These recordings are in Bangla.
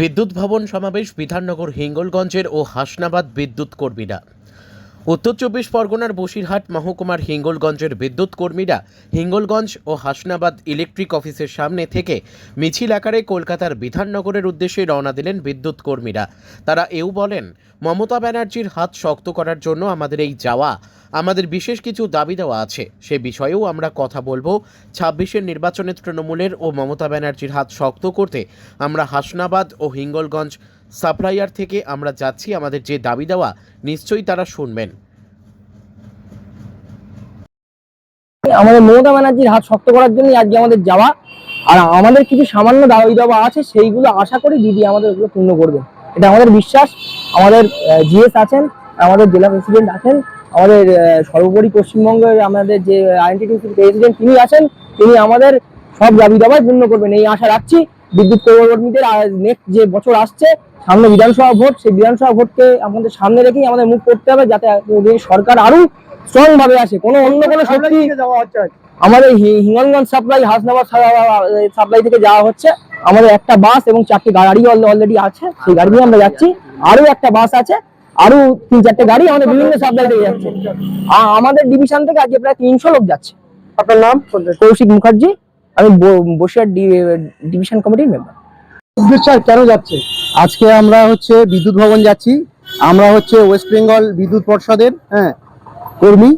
বিদ্যুৎ ভবন সমাবেশ বিধাননগর হিঙ্গলগঞ্জের ও হাসনাবাদ বিদ্যুৎ কর্মীরা। উত্তর চব্বিশ পরগনার বসিরহাট মহকুমার হিঙ্গলগঞ্জের বিদ্যুৎ কর্মীরা হিঙ্গলগঞ্জ ও হাসনাবাদ ইলেকট্রিক অফিসের সামনে থেকে মিছিল আকারে কলকাতার বিধাননগরের উদ্দেশ্যে রওনা দিলেন বিদ্যুৎ কর্মীরা। তারা এও বলেন, মমতা ব্যানার্জির হাত শক্ত করার জন্য আমাদের এই যাওয়া আমাদের বিশেষ কিছু দাবি দেওয়া আছে। সে বিষয়েও আমরা কথা বলব। ছাব্বিশের নির্বাচনে তৃণমূলের ও মমতা ব্যানার্জির হাত শক্ত করতে আমরা হাসনাবাদ ও হিঙ্গলগঞ্জ সাপ্লাইয়ার থেকে আমরা যাচ্ছি। আমাদের যে দাবি দেওয়া, নিশ্চয়ই তারা শুনবেন। আমাদের মমতা ব্যানার্জির হাত শক্ত করার জন্য আজকে আমাদের যাওয়া। আর আমাদের কিছু সামান্য দাবি দাবা আছে, সেইগুলো আশা করি দিদি আমাদের ওগুলো পূর্ণ করবে। এটা আমাদের বিশ্বাস। আমাদের জিএস আছেন, আমাদের জেলা প্রেসিডেন্ট আছেন আমাদের সর্বোপরি পশ্চিমবঙ্গের আমাদের যে আইডেন্টিটি প্রেসিডেন্ট তিনি আছেন তিনি আমাদের সব দাবি দাবাই পূর্ণ করবেন। এই আশা রাখছি বিদ্যুৎ কর্মীদের নেক্সট যে বছর আসছে সামনে বিধানসভা ভোট সেই বিধানসভা ভোটকে আমাদের সামনে রেখেই আমাদের মুখ করতে হবে যাতে সরকার আরও স্ট্রং ভাবে আসে কোনো অন্য কোনো শক্তি আমাদের হি- হিঙ্গলগঞ্জ সাপ্লাই হাসনাবাদ সাপ্লাই থেকে যাওয়া হচ্ছে। আমাদের একটা বাস এবং চারটি গাড়ি অলরেডি আছে সেই গাড়ি নিয়ে আমরা যাচ্ছি। আরও একটা বাস আছে আরও তিন চারটে গাড়ি আমাদের বিভিন্ন সাপ্লাই থেকে যাচ্ছে। আ- আমাদের ডিভিশন থেকে আজকে প্রায় তিনশো লোক যাচ্ছে। আপনার নাম? কৌশিক মুখার্জি আমি ব- বসিরহাট ডি- ডিভিশন কমিটির মেম্বার স্যার কেন যাচ্ছে আজকে আমরা হচ্ছে বিদ্যুৎ ভবন যাচ্ছি। আমরা হচ্ছে ওয়েস্ট বেঙ্গল বিদ্যুৎ পর্ষদের হ্যাঁ কর্মী।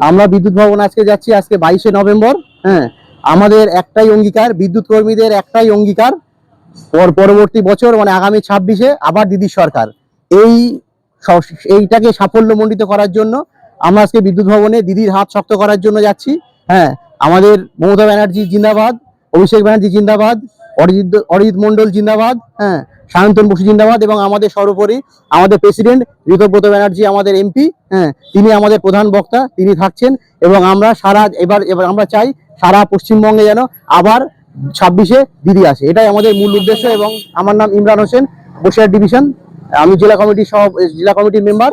আমরা বিদ্যুৎ ভবন আজকে যাচ্ছি আজকে বাইশে নভেম্বর হ্যাঁ। আমাদের একটাই অঙ্গীকার বিদ্যুৎ কর্মীদের একটাই অঙ্গীকার। পর পরবর্তী বছর মানে আগামী ছাব্বিশে আবার দিদির সরকার। এই এইটাকে সাফল্যমণ্ডিত করার জন্য আমরা আজকে বিদ্যুৎ ভবনে দিদির হাত শক্ত করার জন্য যাচ্ছি। হ্যাঁ আমাদের মমতা ব্যানার্জি জিন্দাবাদ, অভিষেক ব্যানার্জি জিন্দাবাদ, অরিজিৎ অরিজিৎ মন্ডল জিন্দাবাদ হ্যাঁ সায়ন্তন বসু জিন্দাবাদ এবং আমাদের সর্বোপরি আমাদের প্রেসিডেন্ট ঋতব্রত ব্যানার্জি, আমাদের এমপি হ্যাঁ তিনি আমাদের প্রধান বক্তা, তিনি থাকছেন এবং আমরা সারা এবার এবার আমরা চাই সারা পশ্চিমবঙ্গে যেন আবার ছাব্বিশে দিদি আসে। এটাই আমাদের মূল উদ্দেশ্য এবং আমার নাম ইমরান হোসেন, বসিরহাট ডিভিশন। আমি জেলা কমিটির সব জেলা কমিটির মেম্বার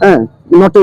হ্যাঁ নর্থ